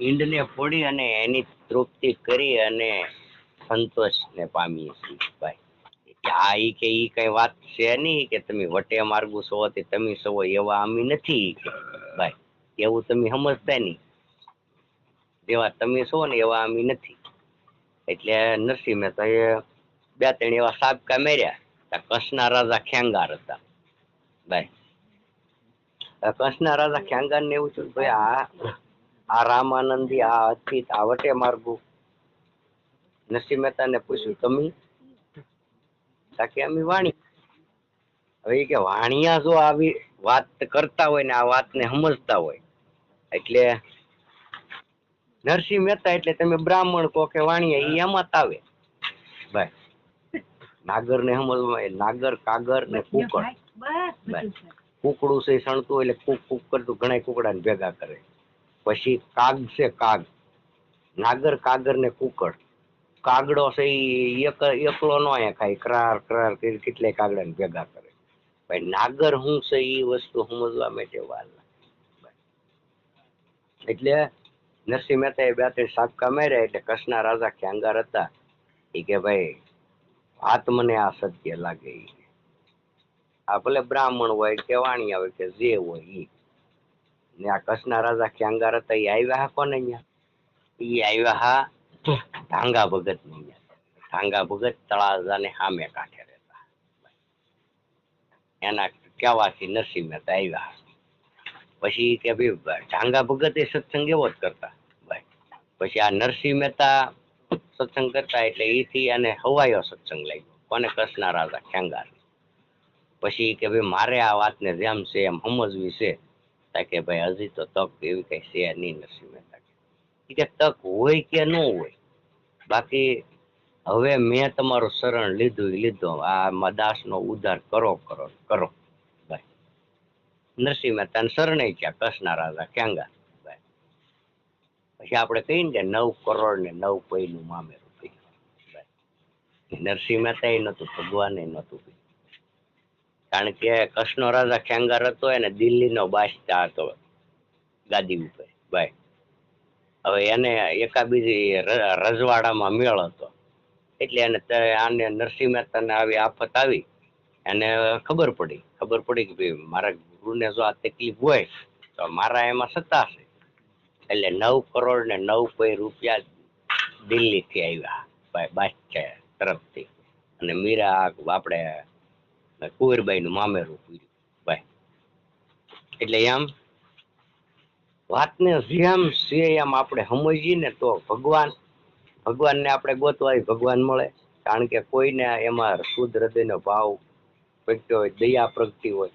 ઈંડને ફોડી અને એની તૃપ્તિ કરી અને સંતોષને પામીએ છીએ, ભાઈ. આ ઈ કે ઈ કઈ વાત છે નહીં કે તમે વટે માર્ગુ છો તે તમે છો એવા અમે નથી ભાઈ. એવું તમે સમજતા નહીં. જેવા તમે છો ને એવા અમે નથી. એટલે નરસિંહ મહેતા એ બે ત્રણ એવા સાબકા મેર્યા. કચ્છના રાજા ખેંગાર હતા, ભાઈ. કચ્છના રાજા ખેંગાર ને એવું થયું ભાઈ આ આ રામાનંદી આ અતીત આ વટે માર્ગુ. નરસિંહ મહેતાને પૂછ્યું તમે? તા કે અમે વાણી. હવે કે વાણિયા જો આવી વાત કરતા હોય ને આ વાતને સમજતા હોય. એટલે નરસિંહ મહેતા એટલે તમે બ્રાહ્મણ કહો કે વાણિયા એ એમાં તાવે આવે. ભાઈ નાગર ને સમજવા નાગર કાગર ને કુકડ. કુકડું છે સણતું એટલે કુક કુક કરતું ઘણા કુકડાને ભેગા કરે. પછી કાગ છે કાગ. નાગર કાગર ને કુકડ. કાગડો છે એક, એકલો નો ખાય. ક્રાર ક્રાર કરી કેટલાય કાગડાને ભેગા કરે. ભાઈ નાગર શું છે એ વસ્તુ સમજવા માટે વાર એટલે નરસિંહ મહેતા એ બે, ત્રણ સાબકા માર્યા એટલે કૃષ્ણ રાજા ખેંગાર હતા. એ કે ભાઈ વાત મને આ સત્ય લાગે આ ભલે બ્રાહ્મણ હોય કે વાણી આવે કે જે હોય ઈ. ને આ રાજા ખેંગાર હતા એ આવ્યા હા કોને અહીંયા એ આવ્યા હા ઢાંગા ભગતની ઢાંગા ભગત તળાજાને સામે કાંઠે રહેતા. એના કહેવાથી નરસિંહ મહેતા આવ્યા પછી કે ભાઈ ઢાંગા ભગત એ સત્સંગ એવો જ કરતા. ભાઈ, પછી આ નરસિંહ મહેતા સત્સંગ કરતા એટલે એથી એને હવાયો સત્સંગ લાગ્યો. કોને? કચ્છના રાજા ખેંગાર પછી કે ભાઈ, મારે આ વાતને જેમ છે, એમ સમજવી છે. તા કે ભાઈ, હજી તો તક એવી કઈ છે નહીં નરસિંહ મહેતા કે. તક હોય કે ન હોય? બાકી હવે મેં તમારું શરણ લીધું લીધું. આ દાસ નો ઉદ્ધાર કરો કરો કરો. ભાઈ, નરસિંહ મહેતાને શરણે ક્યાં કસના રાજા ક્યાંગા પછી આપણે કહીએ ને નવ કરોડ ને નવ પૈનું મામેરું ભાઈ. નરસિંહ મહેતા એ નતું ભગવાન એ નતું કારણ કે કૃષ્ણ રાજા ખેંગાર હતો એને દિલ્હીનો બાદશાહ હતો. ગાદી ઉપર. ભાઈ. હવે એને એકા બીજી રજવાડામાં મેળ હતો. એટલે એને આને નરસિંહ મહેતાને આવી આફત આવી. એને ખબર પડી. ખબર પડી કે ભાઈ, મારા ગુરુને જો આ તકલીફ હોય, તો મારા એમાં સત્તા એટલે નવ કરોડ ને નવ કોઈ રૂપિયા દિલ્હીથી આવ્યા. ભાઈ, બાદશાહ તરફથી. અને મીરા, આપણે કુંવરબાઈ નું મામેરું પૂર્યું. ભાઈ. એટલે એમ વાતને જેમ છે એમ આપણે સમજીએ ને તો ભગવાન, ભગવાનને આપણે ગોતવા ભગવાન મળે. કારણ કે કોઈને એમાં શુદ્ધ હૃદયનો ભાવ પ્રગટ્યો હોય, દયા પ્રગટી હોય,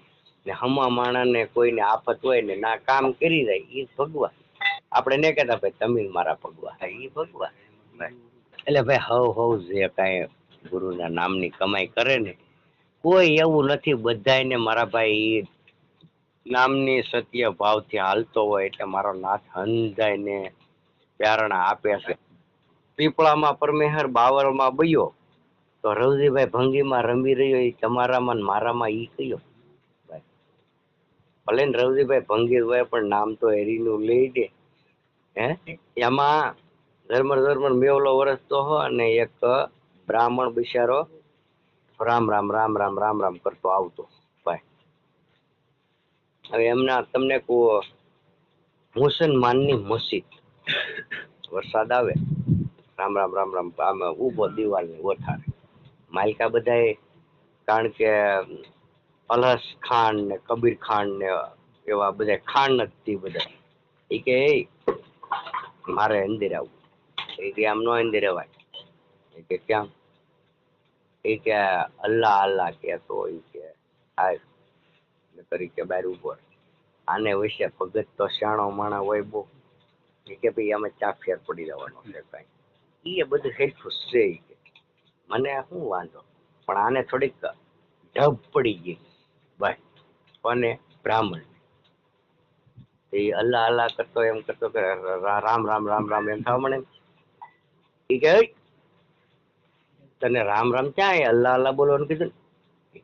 ને હમા માણાને કોઈને આફત હોય ને ના કામ કરી જાય એ ભગવાન. આપણે ને કહેતા, ભાઈ, તમે મારા ભગવાન. એ ભગવાન. એટલે ભાઈ, હવ હવ જે કાંઈ ગુરુના નામની કમાઈ કરે ને કોઈ એવું નથી, બધાયને મારા ભાઈ નામની સત્ય ભાવથી હાલતો હોય એટલે મારો નાથ હંધાઈને પ્રેરણા આપે છે. પીપળામાં પરમેહર બાવળમાં બયો, તો રવજીભાઈ ભંગીમાં રમી રહ્યો એ તમારામાં ને મારામાં ઈ કયો? ભલે ને રવજીભાઈ ભંગી હોય પણ નામ તો હેરીનું લઈ દે. હે? એમાં ધર્મ ધર્મ મેવલો વરસતો હો અને એક બ્રાહ્મણ બિચારો રામ રામ રામ રામ રામ રામ કરતો આવતો ભાઈ. હવે એમના તમને કહો મુસલમાનની મસ્જિદ. વરસાદ આવે રામ રામ રામ રામ આમ ઊભો દિવાલની વઠારે માલિકા બધાએ કારણ કે અલસ ખાન ને કબીર ખાન ને એવા બધા ખાન નથી બધા એ કે "એ, મારે અંદર આવવું એ કે આમ નો અંદર અવાય એ કે ક્યાં? એ કે અલ્લાહ અલ્લાહ કહેતો હોય કે આ તરીકે બહાર ઊભો આને વિશે ભગત તો શાણો માણા હોય બહુ. એ કે ભાઈ આમાં ચા ફેર પડી જવાનો છે કાંઈ. એ બધું હેલ્પફુલ છે કે. મને શું વાંધો? પણ આને થોડીક ઢબ પડી ગઈ. બસ. અને બ્રાહ્મણ. એ અલ્લાહ અલ્લાહ કરતો એમ કરતો કે રામ રામ રામ રામ એમ થવા મને એ કે "એય, તને રામ રામ ક્યાં અલ્લાહ અલ્લાહ બોલવાનું કીધું ને?"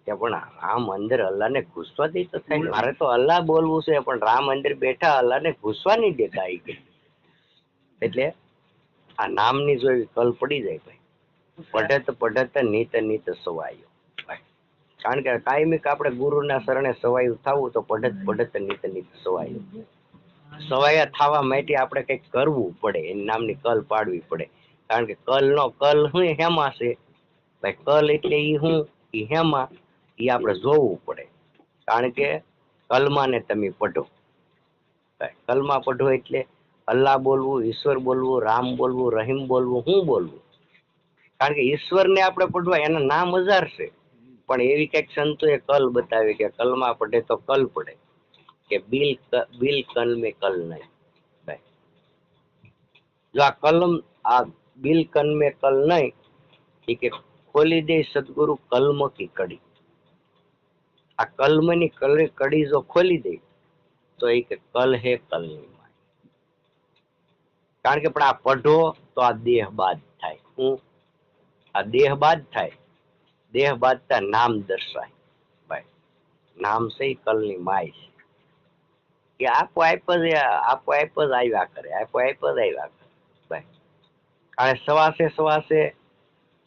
કે પણ રામ અંદર અલ્લાહને ઘૂસવા દે તો થાય મારે તો અલ્લાહ બોલવું છે, પણ રામ અંદર બેઠા અલ્લાહને ઘૂસવા નહીં દેતા આવી ગઈ એટલે આ નામની જો કલ પડી જાય ભાઈ. પઢત પઢત નીત નીત સવાયો. કારણ કે કાયમિક આપણે ગુરુના શરણે સવાયું થવું તો પઢત પઢત નીત નીત સવાયું. સવાયા થવા માટે આપણે કંઈક કરવું પડે એ નામની કલ પાડવી પડે. કારણ કે કલ નો કલ હું હેમાં છે? કલ એટલે એ હું એ હેમાં એ આપણે જોવું પડે. કારણ કે કલમાને તમે પઢો. કલમા પઢો એટલે અલ્લાહ બોલવું, ઈશ્વર બોલવું, રામ બોલવું, રહીમ બોલવું, હું બોલવું. કારણ કે ઈશ્વરને આપણે પઢવા એના નામ હજાર છે. પણ એવી કંઈક સંતોએ કલ બતાવી કે કલમાં પઢે તો કલ પડે. કે બિલ બિલ કલ મેં કલ નહીં. જો આ કલમ, આ બિલ કન મેં કલ નહીં એ કે ખોલી દે સદગુરુ કલમ કી કડી. આ કલમની કલ- કડી જો ખોલી દે, તો એ કે કલ હે કલની કારણ કે પણ આ પઢો, તો આ દેહ બાદ થાય. હું? આ દેહ બાદ થાય. દેહ બાદતા નામ દર્શાય. ભાઈ, નામ છે કલની માય છે. કે આપો આપ જ આપો આપ જ આવ્યા કરે, આપો આપ જ આવ્યા કરે. ભાઈ કારણ સવાસે સવાસે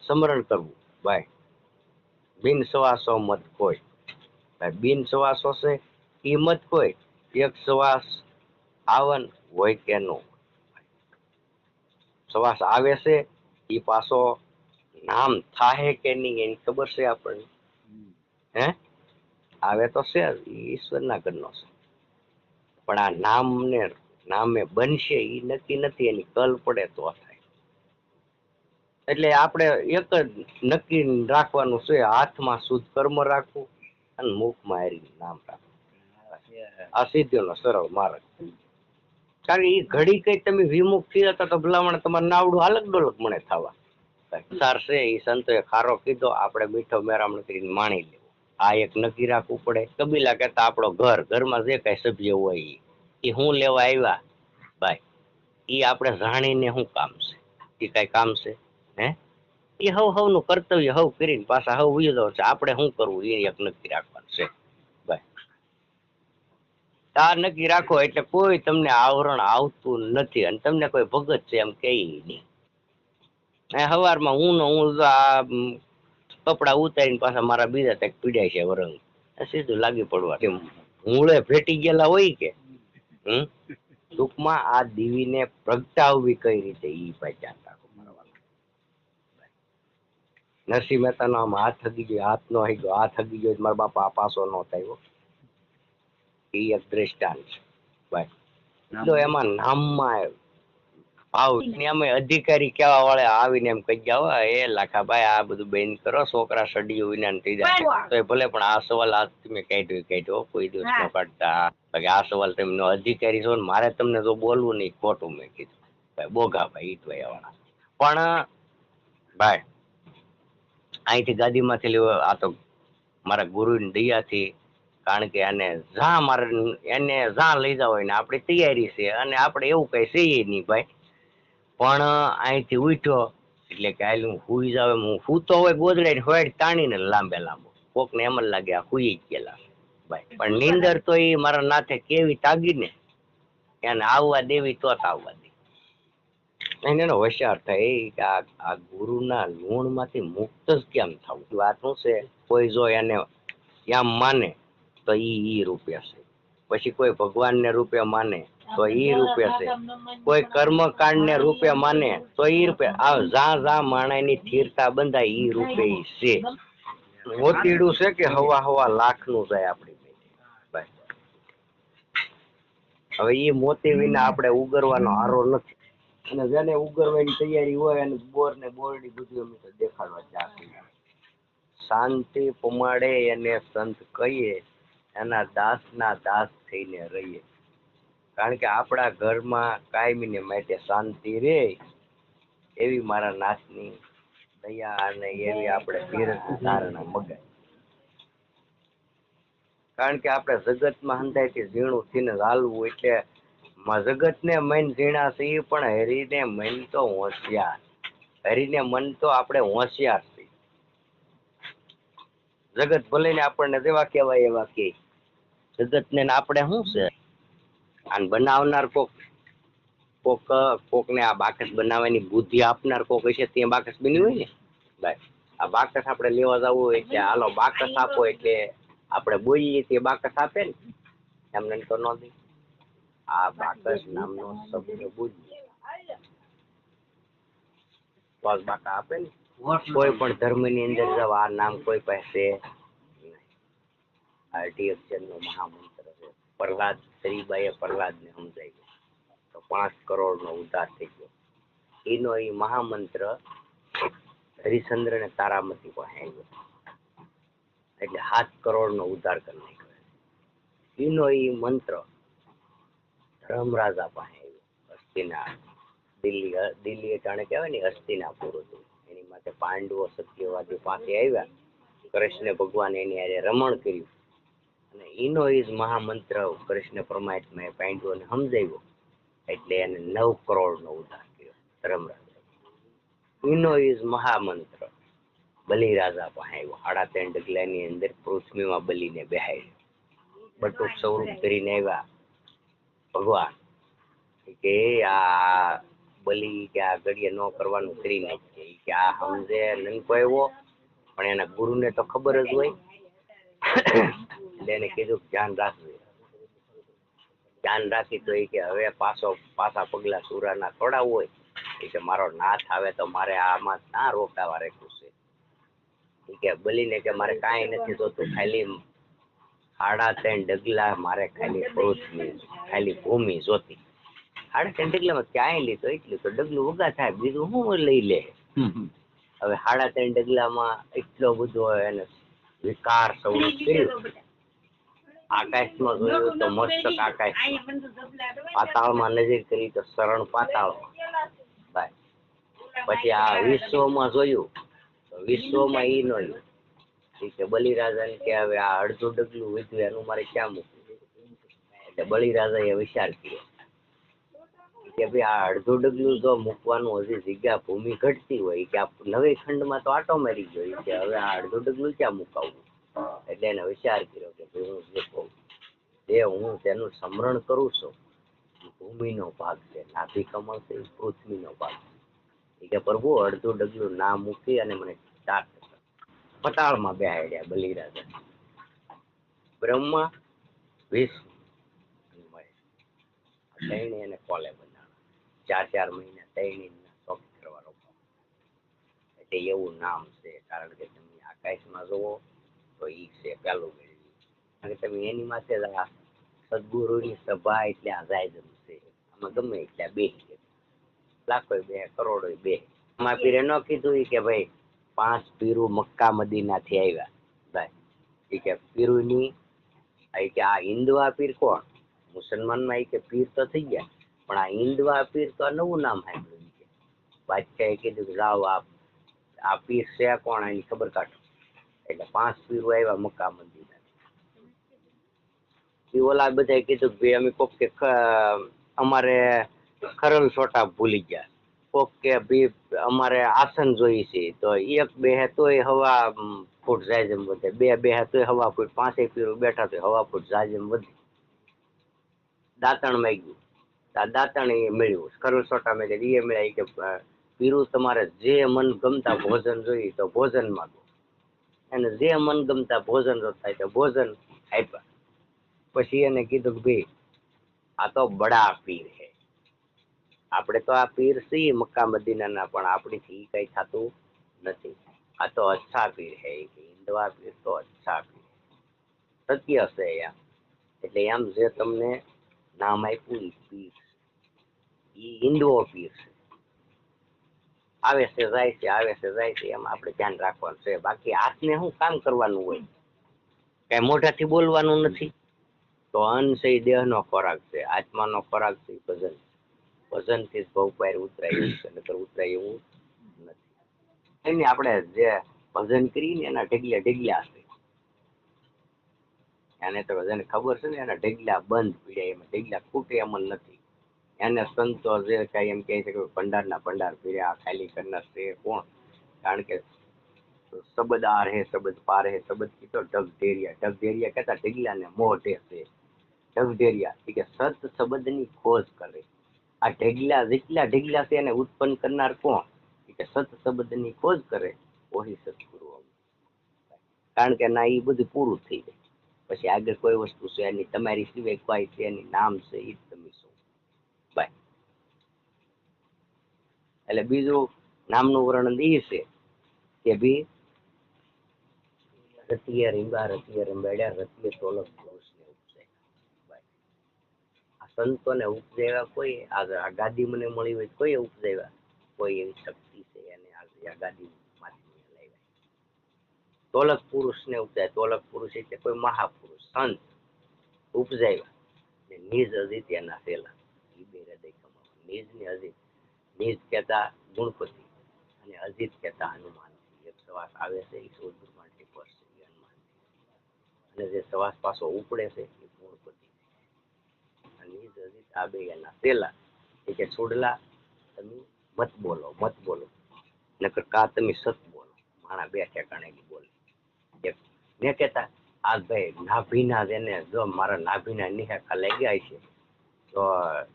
સ્મરણ કરવું. ભાઈ બિન સવાસો મત કોઈ. ભાઈ બિન સવાસો છે એ મત કોઈ. એક સવાસ આવન હોય કે નો. સવાસ આવે છે એ પાછો નામ થાહે કે નહીં એની ખબર છે આપણને? હે? આવે તો છે ઈશ્વરના ઘરનો છે. પણ આ નામને, નામે બનશે એ નક્કી નથી, એની કલ પડે તો થાય. એટલે આપણે એક જ નક્કી રાખવાનું છે, હાથમાં શુદ્ધ કર્મ રાખવું અને મુખમાં હરી નામ રાખવું. આ સિદ્ધિઓનો સરળ માર્ગ કારણ એ ઘડી કઈ તમે વિમુખ થયા હતા તો ભલામણ તમારે નાવડું હાલક ડોલક મને થવા. સાર છે એ સંતોએ ખારો કીધો, આપણે મીઠો મેરામણ કરીને માણી લેવું. આ એક નક્કી રાખવું પડે. કબીલા કહેતા, આપણો ઘર, ઘરમાં જે કઈ સભ્ય હોય એ હું લેવા આવ્યા? ભાઈ એ આપણે જાણીને શું કામ છે? એ કઈ કામ છે? હે? એ હવ હવનું કર્તવ્ય હવ કરીને પાછા હવ જાવ છે. આપણે શું કરવું? એ એક નક્કી રાખવાનું છે. આ નક્કી રાખો એટલે કોઈ તમને આવરણ આવતું નથી અને તમને કોઈ ભગત છે એમ કે નહીં. સવારમાં હું ને હું આ કપડા ઉતારીને પાછા મારા બીજા તક પીડાય છે વરંગ. સીધું લાગી પડવા કે મૂળે ભેટી ગયેલા હોય કે? હમ? ટૂંકમાં આ દીવીને પ્રગટાવવી કઈ રીતે? ઈ ભાઈ. નરસિંહ મહેતાનો આમ હાથ થકી ગયો હાથ નો આવી ગયો હાથ થકી ગયો મારા બાપા પાસો નો થયો એ એક દ્રષ્ટાંત છે. ભાઈ તો એમાં નામમાં ને અધિકારી કેવા વાળે આવીને એમ કહી ગયા એ લાખા ભાઈ આ બધું બેન કરો છોકરા સડી વિના થઈ જાય. તો એ ભલે પણ આ સવાલ આ તમે કાઢ્યો કાઢ્યો કોઈ દિવસ ન કાઢતા. આ સવાલ તમે અધિકારી છો ને મારે તમને તો બોલવું નહીં ખોટું મેં કીધું. ભાઈ બોગા ભાઈ ઈટવાય વાળા. પણ ભાઈ અહીંથી ગાદીમાંથી લેવો આ તો મારા ગુરુની દયાથી કારણ કે આને જા મારે એને જા લઈ જાવ હોય ને આપણી તૈયારી છે અને આપણે એવું કઈ છીએ નહીં ભાઈ. પણ અહીંથી ઉઠ્યો એટલે કે આયલું હું હુઈ જાવ હું સૂતો હોય ગોદડે હોય તાણીને લાંબે લાંબો. કોકને એમ જ લાગે આ હુઈ જ ગયેલા. ભાઈ પણ નીંદર તો એ મારા નાથે કેવી તાગી ને એને આવવા દેવી તો આવવા એને એનો હોશિયાર થઈ કે આ આ ગુરુના લુણમાંથી મુક્ત જ કેમ થવું? વાત શું છે? કોઈ જો એને એમ માને તો ઈ ઈ રૂપે છે. પછી કોઈ ભગવાનને રૂપે માને તો ઈ રૂપે છે. કોઈ કર્મકાંડ ને રૂપે માને તો ઈ રૂપે. આ જા જા માણાની થીરતા બંધાય ઈ રૂપે ઈ છે. મોતીડું છે કે હવા હવા લાખનું જાય આપણી હવે એ મોતી વિના આપણે ઉગરવાનો હારો નથી. અને જેને ઉગરવાની તૈયારી હોય અને બોર ને બોરડી બધું અમે તો દેખાડવા જ શાંતિ પમાડે એને સંત કહીએ, એના દાસના દાસ થઈને રહીએ. કારણ કે આપણા ઘરમાં કાયમીને માટે શાંતિ રહે એવી મારા નાથની દયા અને એવી આપણે ધીરજ ધારણા મગાય. કારણ કે આપણે જગતમાં હંધાઈથી ઝીણું થઈને હાલવું એટલે મ- જગતને મન ઝીણા સી પણ હરીને મન તો હોશિયાર. હરીને મન તો આપણે હોશિયાર સી જગત ભલે ને આપણને જેવા કહેવાય એવા કે. જગત ને આપણે શું છે? આને બનાવનાર કોક કોક, કોકને આ બાકસ બનાવવાની બુદ્ધિ આપનાર કોક હશે ત્યાં બાકસ બની હોય ને? ભાઈ, આ બાકસ આપણે લેવા જવું હોય એટલે હાલો બાકસ આપો એટલે આપણે બોલીએ તે બાકસ આપે ને? એમને તો ન દે. આ બાકસ નામનો શબ્દ બોલ્યો વાસ બાકા આપે ને? કોઈ પણ ધર્મની અંદર જવા આ નામ કોઈ પાસે આરટી અક્ષરનો મહામંત્ર છે. પ્રહલાદ શ્રીબાઈએ પ્રહલાદને સમજાવ્યો. તો પાંચ કરોડનો ઉદ્ધાર થઈ ગયો. એનો એ મહામંત્ર હરિશ્ચંદ્ર ને તારામતી પાસે આવ્યો. એટલે સાત કરોડનો ઉદ્ધાર કરી નાખ્યો. એનો એ મંત્ર ધર્મરાજા પાસે હસ્તિના દિલ્હી દિલ્હી જાણે કહેવાય ને હસ્તિનાપુર હતું. એની માટે પાંડવો સત્યવાદી પાસે આવ્યા. કૃષ્ણ ભગવાન એની હારે રમણ કર્યું. અને ઈનો ઇઝ મહામંત્ર કૃષ્ણ પરમાત્માએ પાંડવોને સમજાવ્યો. એટલે એને નવ કરોડનો ઉધાર કર્યો ધર્મરાજા એનો ઇઝ મહામંત્ર મહામંત્ર બલિરાજા પાસે આવ્યો. સાડા ત્રણ ડગલાની અંદર પૃથ્વીમાં બલીને બેહાડ્યો. બટુક સ્વરૂપ કરીને આવ્યા. ભગવાન. કે આ બલી કે આ ઘડીએ ન કરવાનું કરી નાખીએ કે આ સમજે નનકો આવ્યો. પણ એના ગુરુને તો ખબર જ હોય. એટલે એને કીધું ધ્યાન રાખજો. ધ્યાન રાખી તો એ કે હવે પાછો, પાછા પગલા સુરાના થોડા હોય. એ કે મારો નાથ આવે તો મારે આમાં ના રોકાવા રાખ્યું છે? ઈ કે બલીને કે મારે કાંઈ નથી જોતું. ખાલી સાડા ત્રણ ડગલા મારે ખાલી પૃથ્વી ખાલી ભૂમિ જોતી. સાડા ત્રણ ડગલામાં ક્યાંય લીધો એટલું તો ડગલું ઉગા થાય બીજું હું લઈ લે. હવે સાડા ત્રણ ડગલામાં એટલો બધો એને વિકાર સૌ કર્યું આકાશમાં જોયું તો મસ્તક આકાશ. પાતાળમાં નજર કરી તો શરણ પાતાળ. પછી આ વિશ્વમાં જોયું તો વિશ્વમાં ઈ નો ઈ કે બલિરાજાને કે હવે આ અડધું ડગલું વધ્યું, એનું મારે ક્યાં મૂકવું? એટલે બલિરાજાએ વિચાર કર્યો કે ભાઈ આ અડધું ડગલું જો મૂકવાનું હજી જગ્યા ભૂમિ ઘટતી હોય કે આ નવી ખંડમાં તો આટો મારી ગયો કે હવે આ અડધું ડગલું ક્યાં મુકાવવું એટલે એને વિચાર કર્યો કે ભાઈ હું જે કહું જે હું તેનું સ્મરણ કરું છું. ભૂમિનો ભાગ છે, નાભી કમળ છે પૃથ્વીનો ભાગ છે. કે પ્રભુ, અડધું ડગલું ના મૂકી અને મને ચાર પતાળમાં બેહાડ્યા બલિરાજા. બ્રહ્મા, વિષ્ણુ અને ત્રણે કોલે બનાવ્યા. ચાર ચાર મહિના એટલે એવું નામ છે, કારણ કે તમે આકાશમાં જુઓ, તો ઈ છે પહેલું મેળવી કારણ તમે એની માથે જ સદગુરુની સભા એટલે આ છે. આમાં ગમે એટલે બે લાખો બે કરોડો બે. આમાં પીરે ન કીધું કે ભાઈ પાંચ પીરું મક્કા મદીનાથી આવ્યા. ભાઈ કે પીરુની ની કે આ હિન્દવા પીર કોણ? મુસલમાનમાં ઈ કે પીર તો થઈ ગયા, પણ આ હિન્દવા પીર તો નવું નામ સાંભળ્યું કે. બાદશાહે કીધું કે લાવ આ આ પીર છે કોણ એની ખબર કાઢો. એટલે પાંચ પીરો આવ્યા મક્કા મદીના એ ઓલા બધાએ કીધું કે અમે કોક કે અમારે ખરલ છોટા ભૂલી ગયા. કોક કે ભી અમારે આસન જોઈએ છે, તો એક બે તોય હવા ફૂટ જાય જેમ વધે. બે બે તોય હવા ફૂટ, પાંચેય પીરો બેઠા તો હવા ફૂટ જાય જેમ વધે. દાંતણ માંગ્યું. દાંતણ એ મળ્યું. ખરલ છોટા મેં એ મળ્યા કે પીરું તમારે જે મન ગમતા ભોજન જોઈએ તો ભોજન માગો. અને જે મનગમતા ભોજન જો થાય તો ભોજન આપ્યા. પછી એને કીધું કે ભાઈ, આ તો બડા પીર છે. આપણે તો આ પીર સી મક્કા મદીનાના, પણ આપણીથી કઈ થતું નથી. આ તો અચ્છા પીર હે હિન્દવા પીર તો અચ્છા પીર સત્ય છે એમ એટલે એમ જે તમને નામ આપ્યું પીર એ હિન્દુઓ પીર છે. આવે છે, જાય છે, આવે છે, જાય છે, એમ આપણે ધ્યાન રાખવાનું છે. બાકી હાથને શું કામ કરવાનું હોય? કઈ મોઢાથી બોલવાનું નથી? તો અન્ન છે દેહ દેહનો ખોરાક છે, આત્માનો ખોરાક છે ભજન ભજન ભજનથી થી ભવ પાર ઉતરાય છે ઉતરાય એવું નથી. એની આપણે જે ભજન કરીને એના ઢગલા ઢગલા છે. એને તો જેને ખબર છે ને, એના ઢગલા બંધ પીડ્યા, એમાં ઢગલા ખૂટે એમ નથી. એને સંતો જે કાંઈ એમ કહે છે કે ભંડારના ભંડાર પીડ્યા ખાલી કરનાર છે કોણ? કારણ કે શબ્દ આર હે શબ્દ પાર હે, શબ્દ કીધો ઢગ ઢેરિયા ઢગ ઢેરિયા કહેતા ઢગલાને મોઢે છે. ઢગ ઢેરિયા કે સત શબ્દની ખોજ કરે. આ ઢગલા જેટલા ઢગલા છે એને ઉત્પન્ન કરનાર કોણ? કે સત શબ્દની ખોજ કરે, ઓહી સદગુરુ કારણ કે ના, એ બધું પૂરું થઈ જાય. પછી આગળ કોઈ વસ્તુ છે એની, તમારી સિવાય કોઈ છે એની નામ છે એ તમે છો બાય. એટલે બીજું નામનું વર્ણન એ છે કે ભી રતિએ રીંબા, રતિયા રીંબાડ્યા, રતિય તોલક પુરુષને ઉપજાય બાય આ સંતોને ઉપજાવ્યા કોઈ આ ગાદી મને મળી હોય કોઈ ઉપજાવ્યા કોઈ એવી શક્તિ છે એને આ ગાદી તોલક પુરુષને ઉપજાય. તોલક પુરુષ એટલે કોઈ મહાપુરુષ, સંત. ઉપજાવ્યા ને નિજ અદિત્યના સેલા ઈ બે હૃદય કમાવા. નિજ ને અદિત નિજ કહેતા ગુણપતિ અને અજીત કહેતા હનુમાન. એક સવાસ આવે છે એ સૌ બ્રહ્માંડથી પર હનુમાન અને જે સવાસ પાછો ઉપડે છે એ અને નિજ અજીત આ બે એના સેલા એ કે છોડલા તમે મત બોલો. મત બોલો નકર કા તમે સત બોલો માણા બે ઠેકાણે બોલે મેં કહેતા આ ભાઈ નાભીના જેને જો મારા નાભીના નિહાખા લાગ્યા છે તો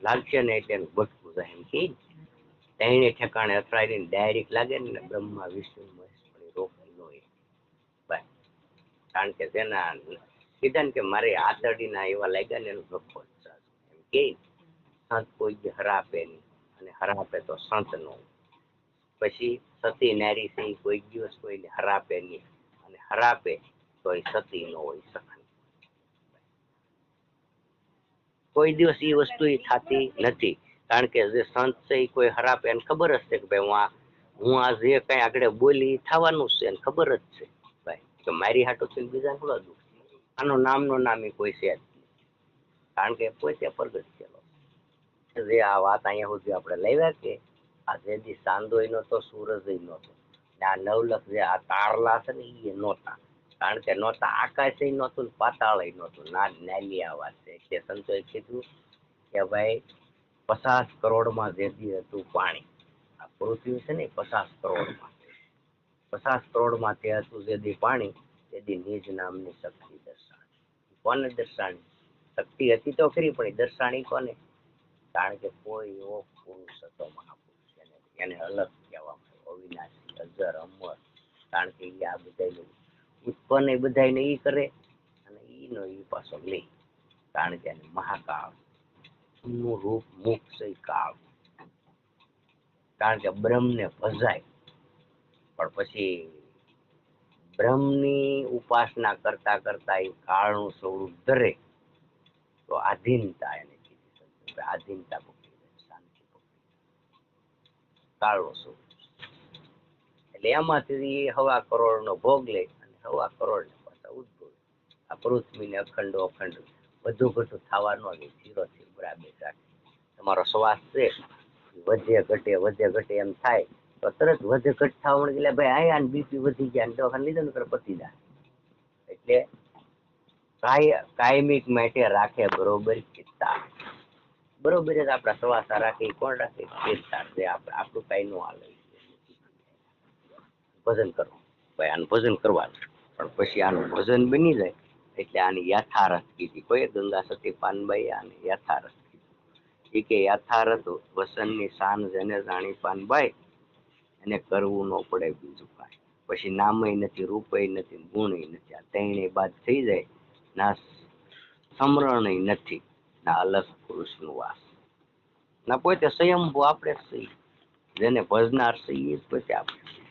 લાગશે ને એટલે બટકું રહે એમ કે ત્રણે ઠેકાણે અથડાઈને ડાયરેક્ટ લાગે ને બ્રહ્મા વિષ્ણુ મહેશ પણ એ ન કારણ કે તેના કીધા ને કે મારે આતરડીના એવા લાગ્યા ને એનું એમ કે સંત કોઈ હરાપે નહીં. અને હરાપે તો સંત નો પછી સતી નારી છે કોઈ દિવસ કોઈને હરાપે નહીં. અને હરાપે તો એ સતી નો હોય સખન. કોઈ દિવસ એ વસ્તુ એ થતી નથી. કારણ કે જે સંત છે એ કોઈ હરાપે એને ખબર જ છે કે ભાઈ હું આ હું આ જે કઈ આગળ બોલી થવાનું છે એને ખબર જ છે. ભાઈ કે મારી હાટો છે બીજા થોડા દુઃખ આનો નામનો નામ એ કોઈ છે જ. કારણ કે પોતે પ્રગટ થયેલો જે આ વાત અહીંયા સુધી આપણે લાવ્યા કે આ જેદી સાંદોય નહોતો સૂરજ નહોતો આ નવલખ જે આ તારલા છે ને એ નહોતા. કારણ કે નહોતા આકાશ નહોતું પાતાળ નહોતું. ના નાલી આ વાત છે એટલે સંતોએ કીધું કે ભાઈ, પચાસ કરોડમાં જેથી હતું પાણી. આ પૃથ્વી છે ને પચાસ પચાસ કરોડમાં. પચાસ કરોડમાં તે હતું જેથી પાણી. તેદી નિજ નામની શક્તિ દર્શાણી કોને દર્શાણી શક્તિ હતી તો ખરી, પણ દર્શાણી કોને? કારણ કે કોઈ એવો પુરુષ હતો, મહાપુરુષ એને એને અલગ કહેવામાં આવ્યો અવિનાશી, અજર, અમર, કારણ કે એ આ બધાયનું ઉત્પન્ન એ બધાયને એ કરે અને એનો એ પાછો લે, કારણ કે એને મહાકાળનું રૂપ મોક્ષ કાવ કારણ કે બ્રહ્મને ભજાય, પણ પછી બ્રહ્મની ઉપાસના કરતા કરતા એ કાળનું સ્વરૂપ ધરે. તો આધીનતા એને કીધી. આધીનતા લે શાંતિ પકડી લે. કાળનો એટલે એમાંથી હવા કરોડનો ભોગ લે અને હવા કરોડ પાછા ઉદ્ભવે. આ પૃથ્વીને અખંડો અખંડ બધું બધું થવા ન દે ધીરો થી બરાબર રાખે. તમારો શ્વાસ છે વધે ઘટે વધે ઘટે એમ થાય. તો તરત વધે ઘટ થવા મળે એટલે ભાઈ આયા બીપી વધી ગયા દવાખાને લીધો ને પતી જાય. એટલે કાય, કાયમિક માટે રાખે બરોબર ચિત્તા બરોબર જ આપણા સવા સારા ઈ કોણ રાખે? ચિત્તા જે આપણે કાંઈ ન હાલે. ભજન કરવું. ભાઈ, આનું ભજન કરવાનું. પણ પછી આનું ભજન બની જાય, એટલે આની યથારથ કીધી. કોઈ ગંગા સતી પાનબાઈ આને યથારથ કીધી. કે યથારથ વસનની શાન જેને જાણી પાનબાઈ, એને કરવું ન પડે બીજું કાંઈ. પછી નામય નથી, રૂપય નથી, ગુણય નથી. આ ત્રણેય બાદ થઈ જાય ના સમરણય નથી, ના અલગ પુરુષનું વાસ. ના પોતે સ્વયંભૂ આપણે છીએ. જેને ભજનાર છીએ પોતે આપણે